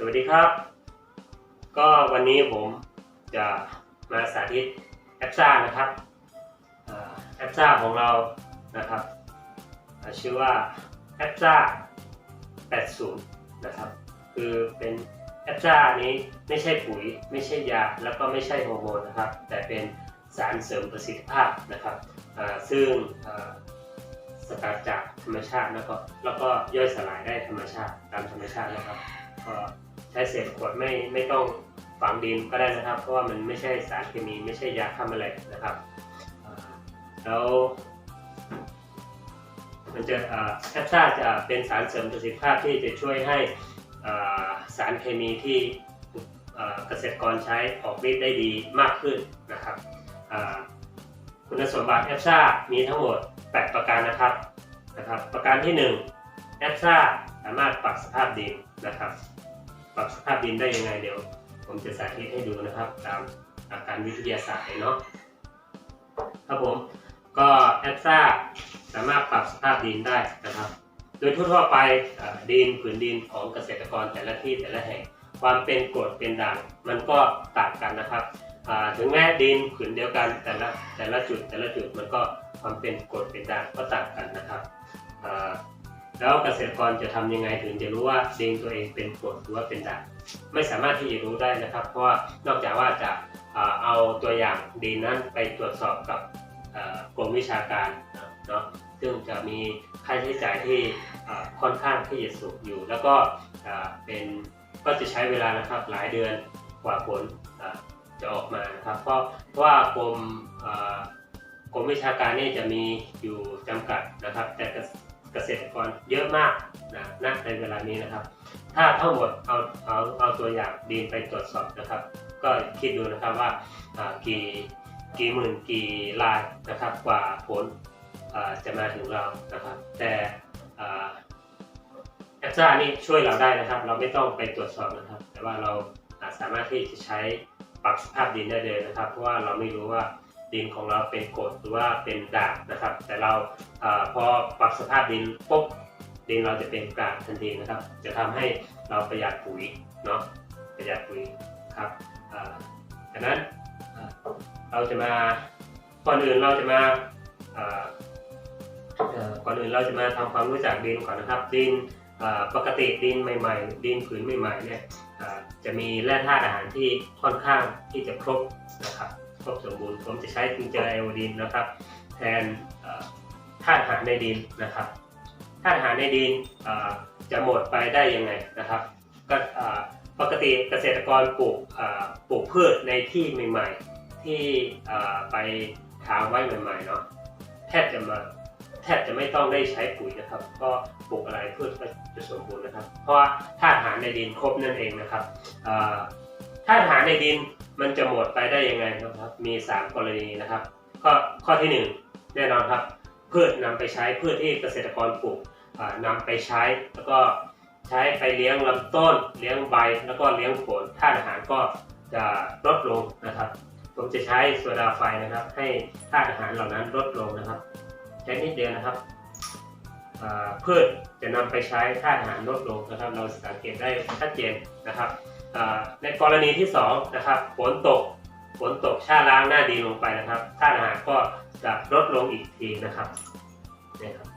สวัสดีครับ ก็วันนี้ผมจะมาสาธิตแอปซ่านะครับแอปซ่าของเรานะครับชื่อว่าแอปซ่า80 นะครับ คือเป็นแอปซ่านี้ไม่ใช่ปุ๋ย ไม่ใช่ยา แล้วก็ไม่ใช่ฮอร์โมนนะครับ แต่เป็นสารเสริมประสิทธิภาพนะครับ ซึ่งสกัดจากธรรมชาติแล้วก็แล้วก็ย่อยสลายได้ธรรมชาติตามธรรมชาตินะครับก็ ใช้เศษขวดไม่ไม่ต้องฝังดินก็ได้นะครับ เพราะว่ามันไม่ใช่สารเคมีไม่ใช่ยาฆ่าแมลงนะครับแล้วมันจะแอปซ่าจะเป็นสารเสริมประสิทธิภาพที่จะช่วยให้สารเคมีที่เกษตรกรใช้ออกฤทธิ์ได้ดีมากขึ้นนะครับคุณสมบัติแอปซ่ามีทั้งหมด 8 ประการนะครับนะครับ ประการที่1แอปซ่าสามารถปรับสภาพดินนะครับ ปรับสภาพดินได้ยังไงเดี๋ยว ผมจะสาธิตให้ดูนะครับ ตามอาการวิทยาศาสตร์เนาะครับผมก็แอปซ่าสามารถปรับสภาพดินได้นะครับ โดยทั่วๆไปดินผืนดินของเกษตรกรแต่ละที่แต่ละแห่ง ความเป็นกรดเป็นด่างมันก็ต่างกันนะครับถึงแม้ดินผืนเดียวกันแต่ละแต่ละจุดแต่ละจุดมันก็ความเป็นกรดเป็นด่างก็ต่างกันนะครับ แล้วเกษตรกรจะทำยังไงถึงจะรู้ว่าดินตัวเองเป็นกรดหรือว่าเป็นด่างไม่สามารถที่จะรู้ได้นะครับ เพราะว่านอกจากว่าจะเอาตัวอย่างดินนั้นไปตรวจสอบกับกรมวิชาการเนาะซึ่งจะมีค่าใช้จ่ายที่ค่อนข้างที่จะสูงอยู่ แล้วก็เป็นก็จะใช้เวลานะครับหลายเดือนกว่าผลจะออกมานะครับ เพราะเพราะว่ากรมกรมวิชาการนี่จะมีอยู่จำกัดนะครับ แต่ เกษตรกรเยอะมากนะณในเวลานี้นะครับ ถ้าทั้งหมดเอาเอาเอาตัวอย่างดินไปตรวจสอบนะครับ ก็คิดดูนะครับว่ากี่กี่หมื่นกี่ลายนะครับกว่าผลจะมาถึงเรานะครับ แต่แอปซ่านี่ช่วยเราได้นะครับ เราไม่ต้องไปตรวจสอบนะครับ แต่ว่าเราอ่าสามารถที่จะใช้ปรับสภาพดินได้เลยนะครับ เพราะว่าเราไม่รู้ว่า ดินของเราเป็นกรดหรือว่าเป็นด่างนะครับ แต่เราอพอปรับสภาพดินปุ๊บดินเราจะเป็นกรดทันทีนะครับ จะทำให้เราประหยัดปุ๋ยเนาะประหยัดปุ๋ยครับดังนั้นเราจะมาก่อนอื่นเราจะมาอ่าเอ่อก่อนอื่นเราจะมาทำความรู้จักดินก่อนนะครับ ดินปกติดินใหม่ ๆ ดินผืนใหม่ๆเนี่ยจะมีแร่ธาตุอาหารที่ค่อนข้างที่จะครบนะครับ รบสมบูรณ์ผมจะใช้ทิงเจอไอโอดีนนะครับ แทนธาตุอาหารในดินนะครับธาตุอาหารในดินจะหมดไปได้ยังไงนะครับก็ปกติเกษตรกรปลูกปลูกพืชในที่ใหม่ ๆ ที่ไปถางไว้ใหม่ๆเนาะแทบจะมาแทบจะไม่ต้องได้ใช้ปุ๋ยนะครับ ก็ปลูกอะไรพืชก็จะสมบูรณ์นะครับ เพราะว่าธาตุอาหารในดินครบนั่นเองนะครับธาตุอาหารในดิน มันจะหมดไปได้ยังไงนะครับ มี 3 กรณีนะครับ ข้อข้อที่หนึ่งแน่นอนครับพืชนำไปใช้พืชที่เกษตรกรปลูกอ่านำไปใช้ แล้วก็ใช้ไปเลี้ยงลำต้น เลี้ยงใบ แล้วก็เลี้ยงผลธาตุอาหารก็จะลดลงนะครับ ผมจะใช้โซดาไฟนะครับ ให้ธาตุอาหารเหล่านั้นลดลงนะครับใช้นิดเดียวนะครับพืชจะนำไปใช้ธาตุอาหารลดลงนะครับ เราสังเกตได้ชัดเจนนะครับ ในกรณีที่สองนะครับฝนตกฝนตกชาล้างหน้าดินลงไปนะครับธาตุอาหารก็จะลดลงอีกทีนะครับนี่ครับ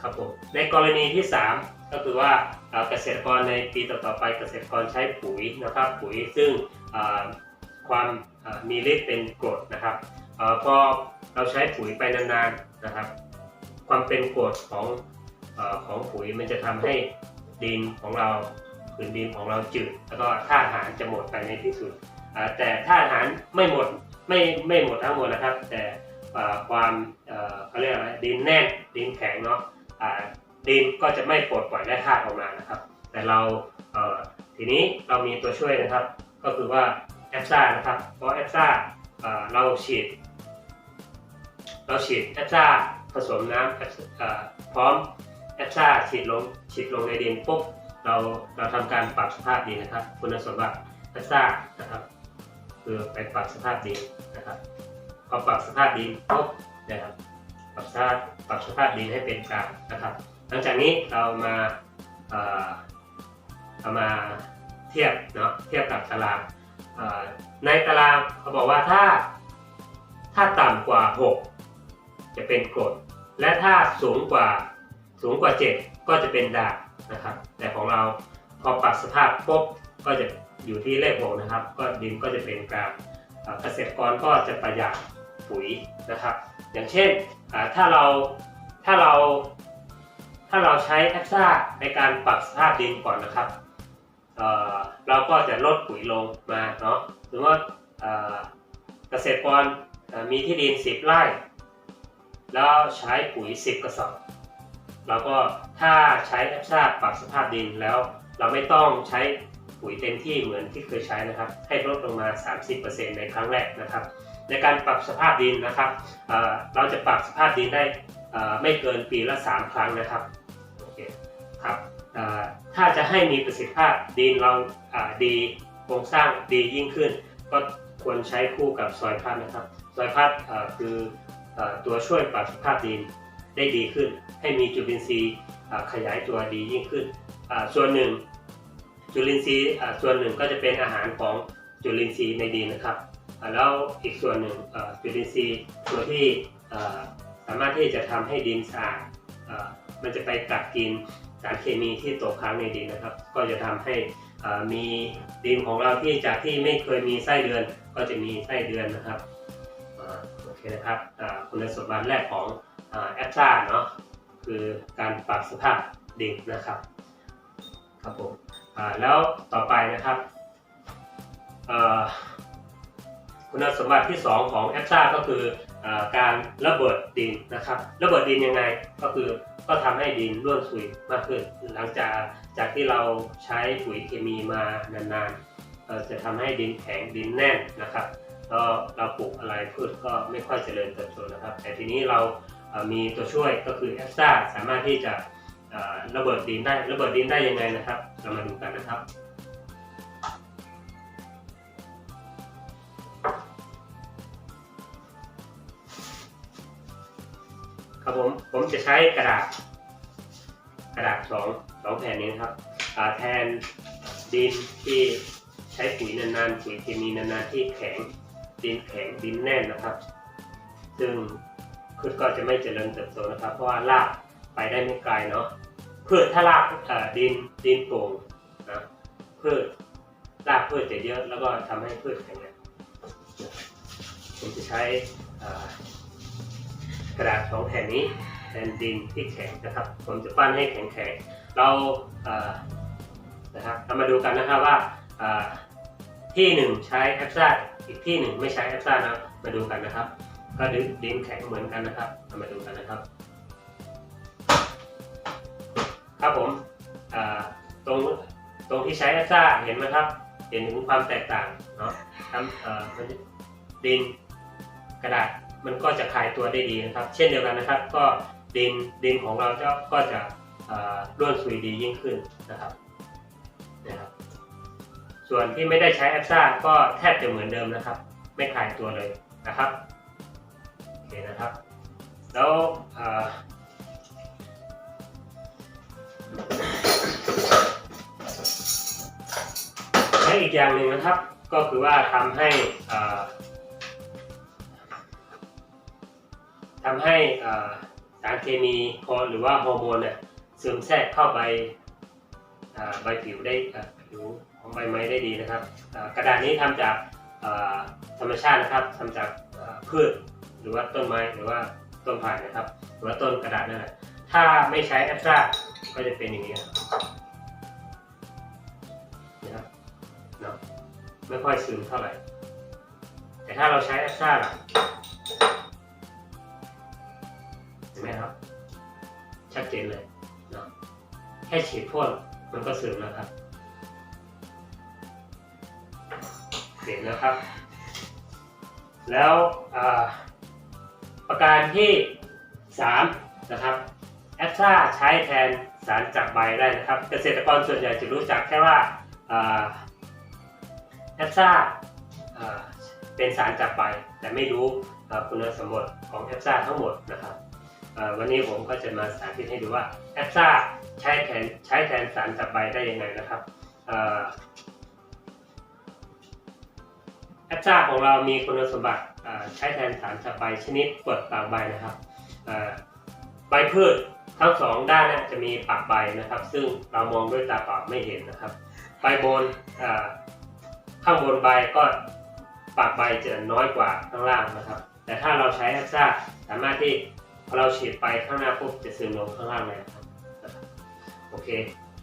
ครับผมในกรณีที่ 3 ก็คือว่าเกษตรกรในปีต่อๆไปเกษตรกรใช้ปุ๋ยนะครับปุ๋ยซึ่งความมีฤทธิ์เป็นกรดนะครับอพอเราใช้ปุ๋ยไปนานๆนะครับ ความเป็นกรดของอของปุ๋ยมันจะทำให้ ดินของเราผืนดินของเราจืด แล้วก็ธาตุอาหารจะหมดไปในที่สุด แต่ถ้าอาหารไม่หมดไม่ไม่หมดทั้งหมดนะครับ แต่ความเขาเรียกอะไรดินแน่นดินแข็งเนาะดินก็จะไม่ปลดปล่อยแร่ธาตุออกมานะครับ แต่เราเทีนี้เรามีตัวช่วยนะครับ ก็คือว่าแอปซ่านะครับเพราะแอปซ่าเราฉีด เราฉีดแอปซ่าผสมน้ำพร้อม แอปซ่าฉีดลงฉีดลงในดินปุ๊บเราเราทำการปรับสภาพดินนะครับ คุณสมบัติแอปซ่านะครับ คือไปปรับสภาพดินนะครับพอปรับสภาพดินปุ๊บนะครับปรับสภาพปรับสภาพดินให้เป็นกลางนะครับ หลังจากนี้เรามาเอ่อเอามาเทียบเนาะเทียบกับตารางเอ่อในตารางเขาบอกว่าถ้าถ้าต่ำกว่า 6 จะเป็นกรดและถ้าสูงกว่า สูงกว่า 7 ก็จะเป็นดางนะครับ แต่ของเราพอปรับสภาพปุ๊บก็จะอยู่ที่เลข6นะครับ ก็ดินก็จะเป็นกลางเกษตรกรก็จะประหยัดปุ๋ยนะครับ อย่างเช่นถ้าเราถ้าเราถ้าเราใช้แอคซ่าในการปรับสภาพดินก่อนนะครับเเราก็จะลดปุ๋ยลงมาเนาะหรือว่าเกษตรกรมีที่ดิน 10 ไร่ แล้วใช้ปุ๋ย 10 กระสอบ เราก็ถ้าใช้แอคซ่าปรับสภาพดินแล้ว เราไม่ต้องใช้ปุ๋ยเต็มที่เหมือนที่เคยใช้นะครับ ให้ลดลงมา 30%ในครั้งแรกนะครับ ในการปรับสภาพดินนะครับเเราจะปรับสภาพดินได้ไม่เกินปีละ 3 ครั้งนะครับโอเคครับถ้าจะให้มีประสิทธิภาพดินเราอ่าดีโครงสร้างดียิ่งขึ้น ก็ควรใช้คู่กับซอยพัดนะครับซอยพัดคืออตัวช่วยปรับสภาพดิน ได้ดีขึ้น ให้มีจุลินทรีย์ขยายตัวดียิ่งขึ้น ส่วนหนึ่ง จุลินทรีย์ส่วนหนึ่งก็จะเป็นอาหารของจุลินทรีย์ในดินนะครับแล้วอีกส่วนหนึ่งจุลินทรีย์ตัวที่สามารถที่จะทำให้ดินสะอาดมันจะไปกัดกินสารเคมีที่ตกค้างในดินนะครับ ก็จะทำให้มีดินของเราที่จากที่ไม่เคยมีไส้เดือน ก็จะมีไส้เดือนนะครับอโอเคนะครับคุณสมบัติแรกของ แอปซ่าเนาะคือการปรับสภาพดินนะครับครับผมแล้วต่อไปนะครับคุณสมบัติที่ 2 ของแอปซ่าก็คืออการระเบิดดินนะครับระเบิดดินยังไงก็คือก็ทำให้ดินร่วนซุยมากขึ้น หลังจากจากที่เราใช้ปุ๋ยเคมีมานานๆจะทำให้ดินแข็งดินแน่นนะครับแล้วเราปลูกอะไรพืชก็ไม่ค่อยเจริญเติบโตนะครับ แต่ทีนี้เรา มีตัวช่วยก็คือแอปซ่าสามารถที่จะระเบิดดินได้ระเบิดดินได้ยังไงนะครับ เรามาดูกันนะครับครับผมผมจะใช้กระดาษกระดาษสองสองแผ่นนี้นครับแทนดินที่ใช้ปุ๋ยนานๆปุ๋ยเคมีนานๆที่แข็งดินแข็งดินแน่นนะครับ ซึ่ง พืชก็จะไม่เจริญเติบโตนะครับ เพราะว่ารากไปได้ไม่ไกลเนาะพืชถ้ารากดินดินโป่งนะพืชรากพืชจะเยอะแล้วก็ทำให้พืชแข็งแรงผมจะใช้กระดาษสองแผ่นนี้แทนดินที่แข็งนะครับ ผมจะปั้นให้แข็งแข็งๆเราเอ่อนะครับเรามาดูกันนะครับว่าที่หนึ่งใช้แอปซ่าอีกที่หนึ่งไม่ใช้แอปซ่านะมาดูกันนะครับ ก็ดินดินแข็งเหมือนกันนะครับเรามาดูกันนะครับ ครับผมตรงตรงที่ใช้แอปซ่าเห็นไหมครับ เห็นถึงความแตกต่างเนาะทำมันดินกระดาษมันก็จะคลายตัวได้ดีนะครับ เช่นเดียวกันนะครับ ก็ดินดินของเราจะก็จะร่วนซุยดียิ่งขึ้นนะครับนะครับ ส่วนที่ไม่ได้ใช้แอปซ่าก็แทบจะเหมือนเดิมนะครับ ไม่คลายตัวเลยนะครับ เคนะครับ แล้วเอ่อและอีกอย่างหนึ่งนะครับ ก็คือว่าทำให้ทำให้สารเคมีฮอหรือว่าฮอร์โมนเนี่ยซึมแทรกเข้าไปใบผิวได้ผิวของใบไม้ได้ดีนะครับ กระดาษนี้ทำจากธรรมชาตินะครับทำจากพืช รือว่าต้นไม้หรือว่าต้นไผ่นะครับหรือว่าต้นกระดาษนั่นแหละถ้าไม่ใช้แอปซ่าก็จะเป็นอย่างนี้ครับนะครับเนาะไม่ค่อยซึมเท่าไหร่ แต่ถ้าเราใช้แอปซ่าล่ะเห็นไหมครับ ชัดเจนเลยเนาะแค่ฉีดพ่นมันก็ซึมแล้วครับเห็นแล้วครับ แล้วอ่า ประการที่ 3 นะครับแอปซ่าใช้แทนสารจากใบได้นะครับ เกษตรกรส่วนใหญ่จะรู้จักแค่ว่าแอปซ่าเป็นสารจากใบ แต่ไม่รู้คุณสมบัติของแอปซ่าทั้งหมดนะครับวันนี้ผมก็จะมาสาธิตให้ดูว่าแอปซ่าใช้แทนใช้แทนสารจับใบได้ยังไงนะครับ แอปซ่าของเรามีคุณสมบัติใช้แทนสารจับใบชนิดกรดปากใบนะครับใบพืชทั้งสองด้านนี่ยจะมีปากใบนะครับ ซึ่งเรามองด้วยตาเปล่าไม่เห็นนะครับใบบนข้างบนใบก็ปากใบจะน้อยกว่าข้างล่างนะครับ แต่ถ้าเราใช้แอปซ่าสามารถที่พอเราฉีดไปข้างหน้าปุ๊บจะซึมลงข้างล่างเลยนะครับโอเค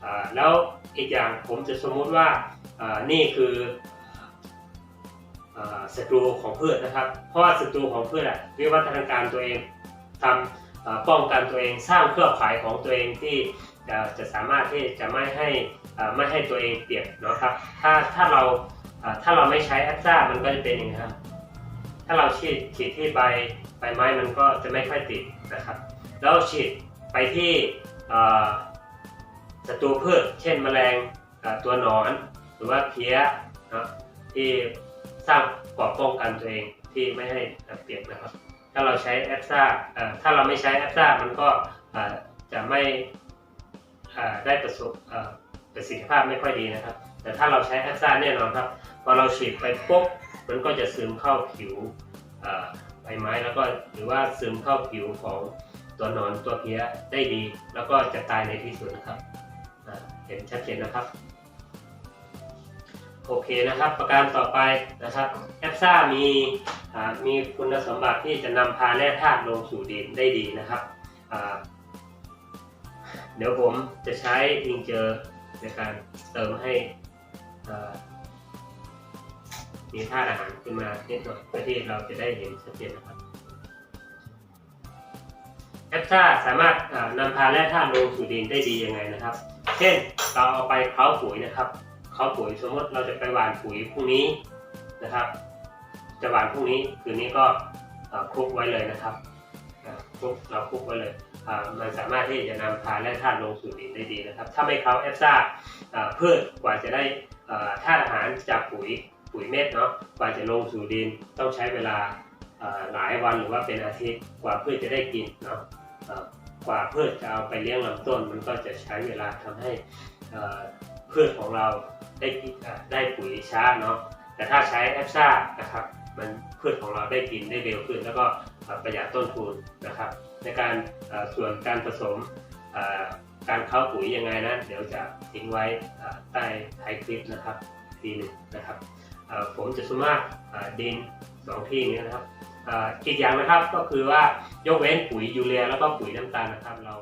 อแล้วอีกอย่างผมจะสมมุติว่านี่คือ ศัตรูของพืชนะครับ เพราะว่าศัตรูของพืชอะวิวัฒนาการตัวเองทำอ่าป้องกันตัวเองสร้างเครือข่ายของตัวเองที่จะจะสามารถที่จะไม่ให้ไม่ให้ตัวเองเปรียบนะครับถ้าถ้าเราถ้าเราไม่ใช้แอปซ่ามันก็จะเป็นอย่างนี้ครับถ้าเราฉีดฉีดที่ใบใบไม้มันก็จะไม่ค่อยติดนะครับ แล้วฉีดไปที่ศัตรูพืช เช่นแมลงตัวหนอน หรือว่าเพี้ยนะที่ สร้างปกป้องกันตัวเองที่ไม่ให้เปียบนะครับ ถ้าเราใช้แอปซ่าถ้าเราไม่ใช้แอปซ่ามันก็จะไม่ได้ประสบประสิทธิภาพไม่ค่อยดีนะครับ แต่ถ้าเราใช้แอปซ่าแน่นอนครับพอเราฉีดไปปุ๊บมันก็จะซึมเข้าผิวใบไม้แล้วก็หรือว่าซึมเข้าผิวของตัวหนอนตัวเพี้ยได้ดี แล้วก็จะตายในที่สุดนะครับเห็นชัดเจนนะครับ โอเคนะครับ ประการต่อไปนะครับแอปซ่ามีมีคุณสมบัติที่จะนำพาแร่ธาตุลงสู่ดินได้ดีนะครับ เดี๋ยวผมจะใช้ลิงเจอในการเติมให้มีธาตุอาหารขึ้นมานิดหน่อยเพื่อที่เราจะได้เห็นชัดเจนนะครับแอปซ่าสามารถนำพาแร่ธาตุลงสู่ดินได้ดียังไงนะครับ เช่นเราเอาไปเคล้าปุ๋ยนะครับ เคล้าปุ๋ยสมมติเราจะไปหว่านปุ๋ยพรุ่งนี้นะครับ จะหว่านพรุ่งนี้คืนนี้ก็คลุกไว้เลยนะครับคลุกเราคลุกไว้เลยมันสามารถที่จะนำพาแร่ธาตุลงสู่ดินได้ดีนะครับ ถ้าไม่เคล้าแอปซ่าพืชกว่าจะได้ธาตุอาหารจากปุ๋ยปุ๋ยเม็ดเนาะกว่าจะลงสู่ดินต้องใช้เวลาหลายวันหรือว่าเป็นอาทิตย์กว่าพืชจะได้กินเนาะกว่าพืชจะเอาไปเลี้ยงลำต้น มันก็จะใช้เวลาทำให้พืชของเรา ได้ได้ปุ๋ยช้าเนาะแต่ถ้าใช้แอปซ่านะครับมันพืชของเราได้กินได้เร็วขึ้น แล้วก็ประหยัดต้นทุนนะครับ ในการส่วนการผสมการเข้าปุ๋ยยังไงนะเดี๋ยวจะทิ้งไว้ใต้ท้ายคลิปนะครับทีหนึ่งนะครับผมจะสมมากดินสองที่นี้นะครับอีกอย่างนะครับก็คือว่ายกเว้นปุ๋ยยูเรียแล้วก็ปุ๋ยน้ำตาลนะครับเรา